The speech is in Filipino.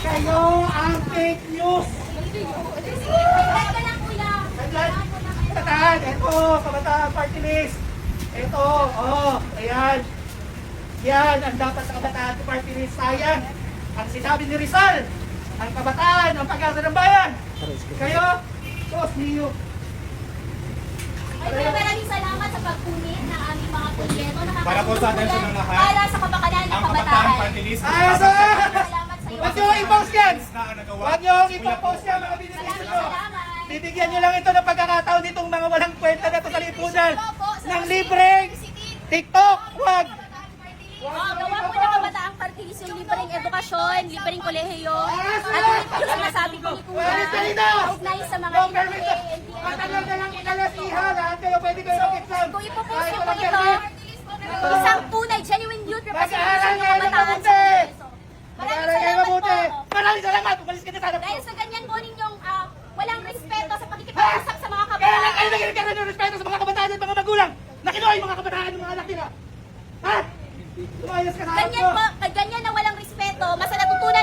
Kayo ang fake news! Teka lang kuya. Kabataan, kabataan, ito, kabataan party list. Ito, oh, ayan. Yan ang dapat sa kabataan party list. Sayang. Ang sinabi ni Rizal, ang kabataan, ang pag-asa ng bayan. Kayo, Diyos niyo. Ay, maraming salamat sa pagpunit ng aming mga proyekto. Para po sa atensyon ng lahat. Para sa kapakanan ng Ang kabataan kabataan. party list. Ay, sir! Salamat sa iyo. Huwag niyo i-post yan! Huwag niyo i-post yan, mga binibigyan salamat. Bibigyan nyo lang ito ng pagkakataon nitong mga walang kwenta na ito sa lipunan. Ng libreng TikTok, wag! Oh, gawa po ng kabataang partis yung libreng edukasyon, libreng kolehiyo, at yung sinasabi ko ni Kuya, kaugnay sa mga! NPA, Matagal na lang ikalasiha, lahat kayo pwede kayo mag-exam. Kung ipopost niyo po ito, nagkatanap Dahil sa ganyan po ninyong ah, walang respeto sa pagkikipag-usap sa mga Kailan kabataan. kayo nagkakaroon ng respeto sa mga kabataan at mga magulang? Nakinuha yung mga kabataan ng mga anak nila. Ha? Lumayas ka sa harap Ganyan po, pag ganyan na walang respeto, mas natutunan